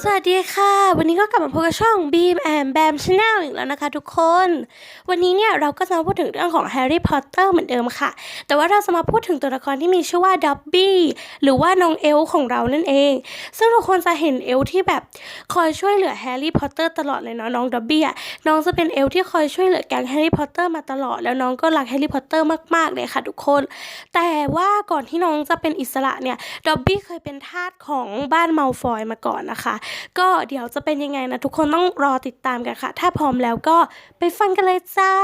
สวัสดีค่ะ วันนี้ก็กลับมาพบกับช่อง Beam and Bam Channel อีกแล้วนะคะทุกคน วันนี้เนี่ยเราก็จะมาพูดถึงเรื่องของ Harry Potter เหมือนเดิมค่ะ แต่ว่าเราจะมาพูดถึงตัวละครที่มีชื่อว่าดับบี้หรือว่าน้องเอลของเรานั่นเอง ซึ่งทุกคนจะเห็นเอลที่แบบคอยช่วยเหลือแฮร์รี่พอตเตอร์ตลอดเลยเนาะน้องดับบี้อะน้องจะเป็นเอลที่คอยช่วยเหลือแก๊งแฮร์รี่พอตเตอร์มาตลอด แล้วน้องก็รักแฮร์รี่พอตเตอร์มากๆเลยค่ะทุกคน แต่ว่าก่อนที่น้องจะเป็นอิสระเนี่ยดับบี้เคยเป็นทาสของบ้านมัลฟอยมาก่อนนะคะก็เดี๋ยวจะเป็นยังไงนะ ทุกคนต้องรอติดตามกันค่ะ ถ้าพร้อมแล้วก็ไปฟังกันเลยจ้า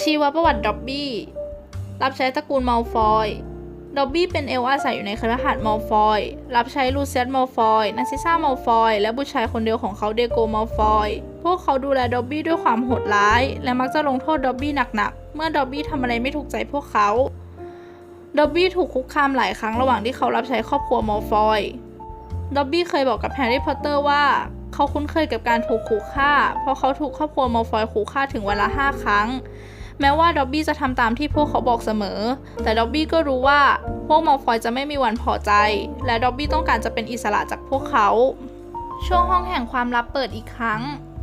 ชีวประวัติด็อบบี้ รับใช้ตระกูลมัลฟอยด็อบบี้เป็นเอลอาศัยอยู่ในคฤหาสน์มัลฟอย รับใช้ลูเซียสมัลฟอย นาซิซ่ามัลฟอย และบุตรชายคนเดียวของเขาเดโกมัลฟอย พวกเขาดูแลด็อบบี้ด้วยความโหดร้าย และมักจะลงโทษด็อบบี้หนักๆ เมื่อด็อบบี้ทำอะไรไม่ถูกใจพวกเขาด็อบบี้ถูกคุกคามหลายครั้งระหว่างที่เขารับใช้ครอบครัวมัลฟอย ด็อบบี้เคยบอกกับแฮร์รี่พอตเตอร์ว่าเขาคุ้นเคยกับการถูกขู่ฆ่า เพราะเขาถูกครอบครัวมัลฟอยขู่ฆ่าถึงวันละห้าครั้ง แม้ว่าด็อบบี้จะทำตามที่พวกเขาบอกเสมอ แต่ด็อบบี้ก็รู้ว่าพวกมัลฟอยจะไม่มีวันพอใจ และด็อบบี้ต้องการจะเป็นอิสระจากพวกเขา ช่วงห้องแห่งความลับเปิดอีกครั้ง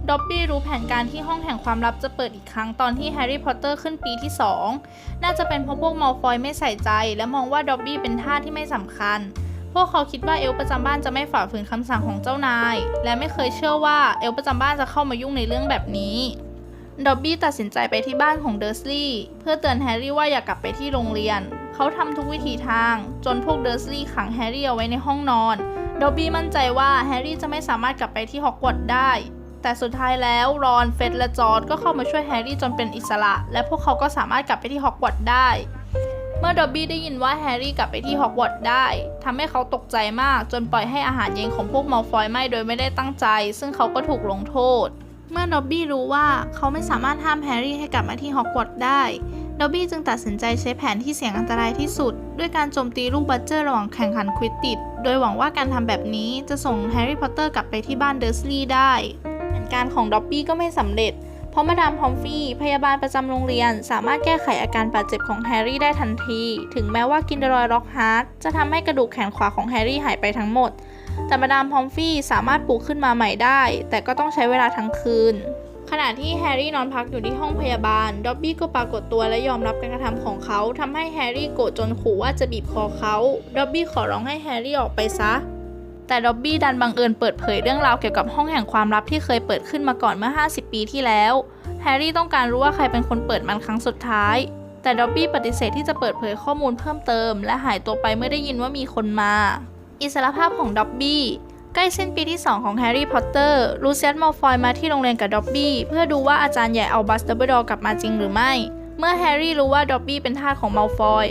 ด็อบบี้รู้แผนการที่ห้องแห่งความลับจะเปิดอีกครั้งตอนที่แฮร์รี่พอตเตอร์ขึ้นปีที่ 2 น่าจะเป็นเพราะพวกมัลฟอยไม่ใส่ใจ และมองว่าด็อบบี้เป็นท่าที่ไม่สำคัญ พวกเขาคิดว่าเอลประจำบ้านจะไม่ฝ่าฝืนคำสั่งของเจ้านาย และไม่เคยเชื่อว่าเอลประจำบ้านจะเข้ามายุ่งในเรื่องแบบนี้ดอบบี้ตัดสินใจไปที่บ้านของเดอร์สลีย์เพื่อเตือนแฮร์รี่ว่าอย่ากลับไปที่โรงเรียน เขาทำทุกวิถีทาง จนพวกเดอร์สลีย์ขังแฮร์รี่เอาไว้ในห้องนอนดอบบี้มั่นใจว่าแฮร์รี่จะไม่สามารถกลับไปที่ฮอกวอตส์ได้ แต่สุดท้ายแล้วรอนเฟดและจอร์ดก็เข้ามาช่วยแฮร์รี่จนเป็นอิสระ และพวกเขาก็สามารถกลับไปที่ฮอกวอตส์ได้ เมื่อดอบบี้ได้ยินว่าแฮร์รี่กลับไปที่ฮอกวอตส์ได้ทำให้เขาตกใจมากจนปล่อยให้อาหารเย็นของพวกมัลฟอยไหม้โดยไม่ได้ตั้งใจ ซึ่งเขาก็ถูกลงโทษ เมื่อดอบบี้รู้ว่าเขาไม่สามารถห้ามแฮร์รี่ให้กลับมาที่ฮอกวอตส์ได้ดอบบี้จึงตัดสินใจใช้แผนที่เสี่ยงอันตรายที่สุด ด้วยการโจมตีลูกบัตเจอร์ระหว่างแข่งขันควิดติด โดยหวังว่าการทำแบบนี้จะส่งแฮร์รี่พอตเตอร์กลับไปที่บ้านเดอร์สลีย์ได้แผนการของดอบบี้ก็ไม่สำเร็จ เพราะมาดามพอมฟี่พยาบาลประจำโรงเรียน สามารถแก้ไขอาการบาดเจ็บของแฮร์รี่ได้ทันที ถึงแม้ว่ากินเดรอยล็อกฮาร์ดจะทำให้กระดูกแขนขวาของแฮร์รี่หายไปทั้งหมด แต่มาดามพอมฟี่สามารถปลูกขึ้นมาใหม่ได้ แต่ก็ต้องใช้เวลาทั้งคืน ขณะที่แฮร์รี่นอนพักอยู่ที่ห้องพยาบาลด็อบบี้ก็ปรากฏตัวและยอมรับการกระทำของเขาทำให้แฮร์รี่โกรธจนขู่ว่าจะบีบคอเขาด็อบบี้ขอร้องให้แฮร์รี่ออกไปซะ แต่ด็อบบี้ดันบังเอิญเปิดเผยเรื่องราวเกี่ยวกับห้องแห่งความลับที่เคยเปิดขึ้นมาก่อนเมื่อ 50 ปีที่แล้ว แฮร์รี่ต้องการรู้ว่าใครเป็นคนเปิดมันครั้งสุดท้าย แต่ด็อบบี้ปฏิเสธที่จะเปิดเผยข้อมูลเพิ่มเติม และหายตัวไปเมื่อได้ยินว่ามีคนมา อิสรภาพของด็อบบี้ใกล้สิ้นปีที่ 2 ของแฮร์รี่พอตเตอร์ ลูเซียสมัลฟอยมาที่โรงเรียนกับด็อบบี้เพื่อดูว่าอาจารย์ใหญ่เอาบัสเดอร์เบดอร์กลับมาจริงหรือไม่ เมื่อแฮร์รี่รู้ว่าด็อบบี้เป็นทาสของมัลฟอย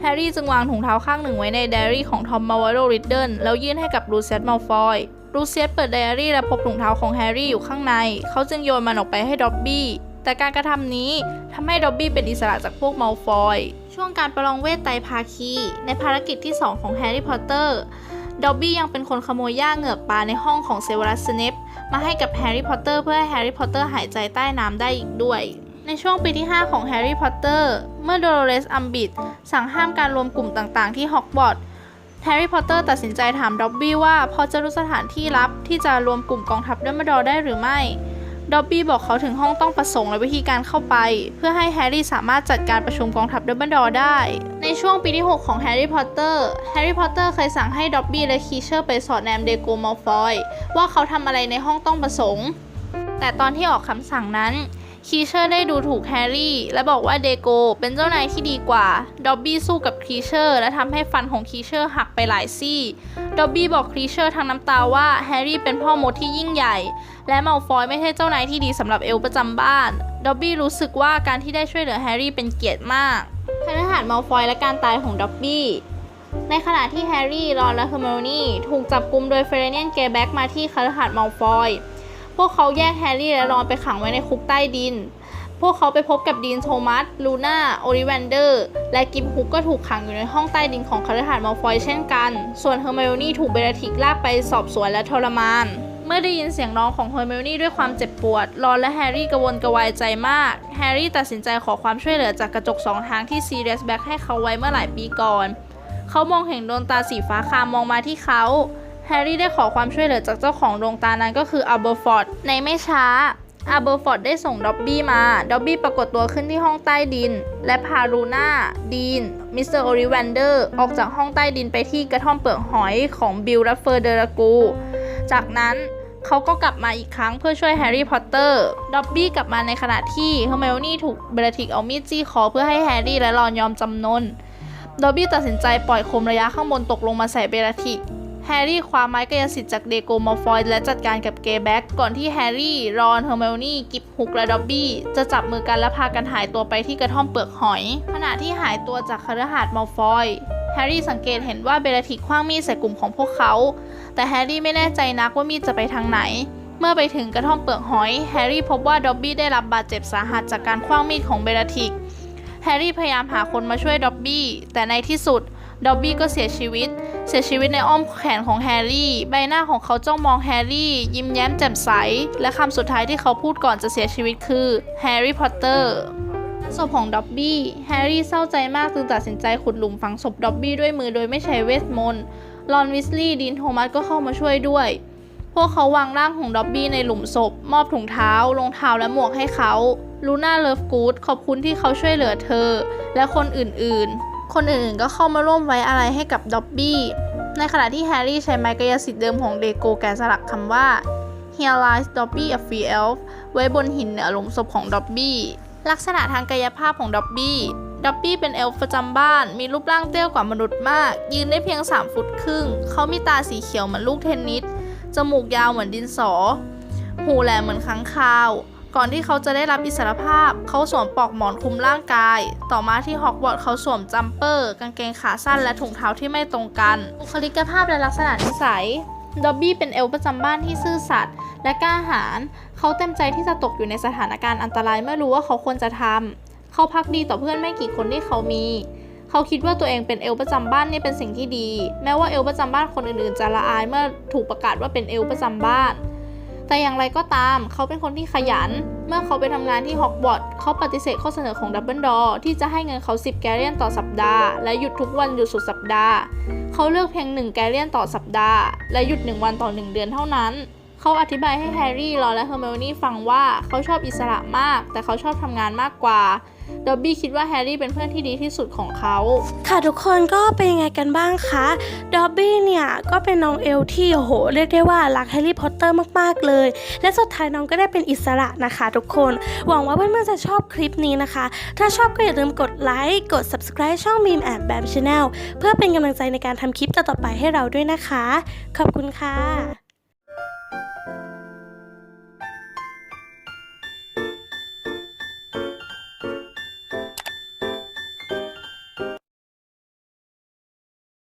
แฮร์รี่จึงวางถุงเท้าข้างหนึ่งไว้ในไดอารี่ของทอมมาวาโรริดเดิลแล้วยื่นให้กับลูเซียสมัลฟอยลูเซียสเปิดไดอารี่และพบถุงเท้าของแฮร์รี่อยู่ข้างใน เขาจึงโยนมันออกไปให้ด็อบบี้แต่การกระทำนี้ทำให้ด็อบบี้เป็นอิสระจากพวกมัลฟอย ช่วงการประลองเวทไตภาคี ในภารกิจที่ 2 ของแฮร์รี่พอตเตอร์ด็อบบี้ยังเป็นคนขโมยหญ้าเหงือกปลาในห้องของเซเวรัสสเนปมาให้กับแฮร์รี่พอตเตอร์เพื่อให้แฮร์รี่พอตเตอร์หายใจใต้น้ำได้อีกด้วย ในช่วงปีที่ 5 ของแฮร์รี่พอตเตอร์เมื่อโดโรเรสอัมบิดสั่งห้ามการรวมกลุ่มต่างๆ ที่ฮอกวอตส์แฮร์รี่พอตเตอร์ตัดสินใจถามด็อบบี้ว่าพอจะรู้สถานที่ลับที่จะรวมกลุ่มกองทัพดัมเบิลดอร์ได้หรือไม่ด็อบบี้บอกเขาถึงห้องต้องประสงค์และวิธีการเข้าไป เพื่อให้แฮร์รี่สามารถจัดการประชุมกองทัพดัมเบิลดอร์ได้ ในช่วงปีที่ 6 ของแฮร์รี่พอตเตอร์แฮร์รี่พอตเตอร์เคยสั่งให้ด็อบบี้และคีเชอร์ไปสอดแนมเดโกมัลฟอยว่าเขาทำอะไรในห้องต้องประสงค์ แต่ตอนที่ออกคำสั่งนั้น คีเชอร์ได้ดูถูกแฮร์รี่ และบอกว่าเดโกเป็นเจ้านายที่ดีกว่าด็อบบี้สู้กับคีเชอร์ และทำให้ฟันของคีเชอร์หักไปหลายซี่ด็อบบี้บอกคีเชอร์ทางน้ำตาว่าแฮร์รี่เป็นพ่อมดที่ยิ่งใหญ่ และมัลฟอยไม่ใช่เจ้านายที่ดีสำหรับเอลประจำบ้านด็อบบี้รู้สึกว่าการที่ได้ช่วยเหลือแฮร์รี่เป็นเกียรติมากคณะหารมัลฟอยและการตายของด็อบบี้ในขณะที่แฮร์รี่ รอน และเฮอร์ไมโอนี่ถูกจับกุมโดยเฟรเนียน เกแบ็กมาที่คฤหาสน์มัลฟอย พวกเขาแยกแฮร์รี่และรอนไปขังไว้ในคุกใต้ดิน พวกเขาไปพบกับดีนโทมัส ลูน่า โอลิแวนเดอร์ และกิมฮุกก็ถูกขังอยู่ในห้องใต้ดินของคฤหาสน์มัลฟอยเช่นกัน ส่วนเฮอร์ไมโอนี่ถูกเบลทิกลากไปสอบสวนและทรมานเมื่อได้ยินเสียงร้องของเฮอร์ไมโอนี่ด้วยความเจ็บปวด รอนและแฮร์รี่กระวนกระวายใจมาก แฮร์รี่ตัดสินใจขอความช่วยเหลือจากกระจกสองทางที่ซีเรียสแบ็กให้เขาไว้เมื่อหลายปีก่อน เขามองเห็นดวงตาสีฟ้าคามมองมาที่เขา แฮร์รี่ได้ขอความช่วยเหลือจากเจ้าของดวงตานั้นก็คืออัลเบอร์ฟอร์ดในไม่ช้าอัลเบอร์ฟอร์ดได้ส่งด็อบบี้มา ด็อบบี้ปรากฏตัวขึ้นที่ห้องใต้ดิน และพารูน่า ดีน มิสเตอร์โอริแวนเดอร์ ออกจากห้องใต้ดินไปที่กระท่อมเปลือกหอยของบิลและเฟอร์เดรากู จากนั้นเขาก็กลับมาอีกครั้งเพื่อช่วยแฮร์รี่พอตเตอร์ ด็อบบี้กลับมาในขณะที่เฮอร์ไมโอนี่ถูกเบลทิกเอามีดจี้คอเพื่อให้แฮร์รี่และรอนยอมจำนน ด็อบบี้ตัดสินใจปล่อยคมระยะข้างบนตกลงมาใส่เบลทิก แฮร์รี่คว้าไม้กายสิทธิ์จากเดโกมอลฟอยด์และจัดการกับเกย์แบ็กก่อนที่แฮร์รี่ รอน เฮอร์ไมโอนี่กิฟฮุก และดอบบี้จะจับมือกันและพากันหายตัวไปที่กระท่อมเปลือกหอย ขณะที่หายตัวจากคฤหาสน์มอลฟอยด์แฮร์รี่สังเกตเห็นว่าเบลทิกคว้างมีดใส่กลุ่มของพวกเขา แต่แฮร์รี่ไม่แน่ใจนักว่ามีดจะไปทางไหน เมื่อไปถึงกระท่อมเปลือกหอย แฮร์รี่พบว่าดอบบี้ได้รับบาดเจ็บสาหัสจากการคว้างมีดของเบลทิกแฮร์รี่พยายามหาคนมาช่วยดอบบี้ แต่ในที่สุด ดอบบี้ก็เสียชีวิต เสียชีวิตในอ้อมแขนของแฮร์รี่ ใบหน้าของเขาจ้องมองแฮร์รี่ ยิ้มแย้มแจ่มใส และคำสุดท้ายที่เขาพูดก่อนจะเสียชีวิตคือแฮร์รี่พอตเตอร์ศพของดอบบี้ แฮร์รี่เศร้าใจมากจึงตัดสินใจขุดหลุมฝังศพดอบบี้ด้วยมือโดยไม่ใช้เวทมนต์รอนวิสลีย์ดีนโทมัสก็เข้ามาช่วยด้วย พวกเขาวางร่างของดอบบี้ในหลุมศพ มอบถุงเท้ารองเท้าและหมวกให้เขา ลูน่าเลิฟกูดขอบคุณที่เขาช่วยเหลือเธอ และคนอื่นๆ คนอื่นๆก็เข้ามาร่วมไว้อะไรให้กับด็อบบี้ในขณะที่แฮร์รี่ใช้ไม้กายสิทธิ์เดิมของเดโกแกะสลักคำว่า Here lies Dobby a free elf ไว้บนหินเหนือหลุมศพของด็อบบี้ลักษณะทางกายภาพของด็อบบี้ด็อบบี้เป็นเอลฟ์ประจำบ้าน มีรูปร่างเตี้ยกว่ามนุษย์มาก ยืนได้เพียง 3 ฟุตครึ่ง เขามีตาสีเขียวเหมือนลูกเทนนิส จมูกยาวเหมือนดินสอ หูแหลมเหมือนค้างคาว ก่อนที่เขาจะได้รับอิสรภาพ เขาสวมปลอกหมอนคุมร่างกาย ต่อมาที่ฮอกวอตส์เขาสวมจัมเปอร์ กางเกงขาสั้นและถุงเท้าที่ไม่ตรงกัน บุคลิกภาพและลักษณะนิสัยดอบบี้เป็นเอลประจำบ้านที่ซื่อสัตย์และกล้าหาญเขาเต็มใจที่จะตกอยู่ในสถานการณ์อันตรายเมื่อรู้ว่าเขาควรจะทำ เขาพักดีต่อเพื่อนไม่กี่คนที่เขามี เขาคิดว่าตัวเองเป็นเอลประจำบ้านนี่เป็นสิ่งที่ดี แม้ว่าเอลประจำบ้านคนอื่นๆ จะละอายเมื่อถูกประกาศว่าเป็นเอลประจำบ้าน แต่อย่างไรก็ตามเขาเป็นคนที่ขยัน เมื่อเขาไปทำงานที่ฮอกวอตส์เขาปฏิเสธข้อเสนอของดับเบิลดอร์ที่จะให้เงินเขา 10 แกลเลียนต่อสัปดาห์ และหยุดทุกวันหยุดสุดสัปดาห์ เขาเลือกเพียง 1 แกลเลียนต่อสัปดาห์ และหยุด 1 วันต่อ 1 เดือนเท่านั้น เขาอธิบายให้แฮร์รี่รอและเฮอร์ไมโอนี่ฟังว่าเขาชอบอิสระมาก แต่เขาชอบทำงานมากกว่าดอบบี้คิดว่าแฮร์รี่เป็นเพื่อนที่ดีที่สุดของเขา ค่ะทุกคนก็เป็นยังไงกันบ้างคะดอบบี้เนี่ยก็เป็นน้องเอลที่โหเรียกได้ว่ารักแฮร์รี่พอตเตอร์มากๆเลย และสุดท้ายน้องก็ได้เป็นอิสระนะคะทุกคน หวังว่าเพื่อนๆจะชอบคลิปนี้นะคะ ถ้าชอบก็อย่าลืมกดไลค์กด subscribe ช่อง Meme and Bam Channel เพื่อเป็นกำลังใจในการทำคลิปต่อๆไปให้เราด้วยนะคะ ขอบคุณค่ะ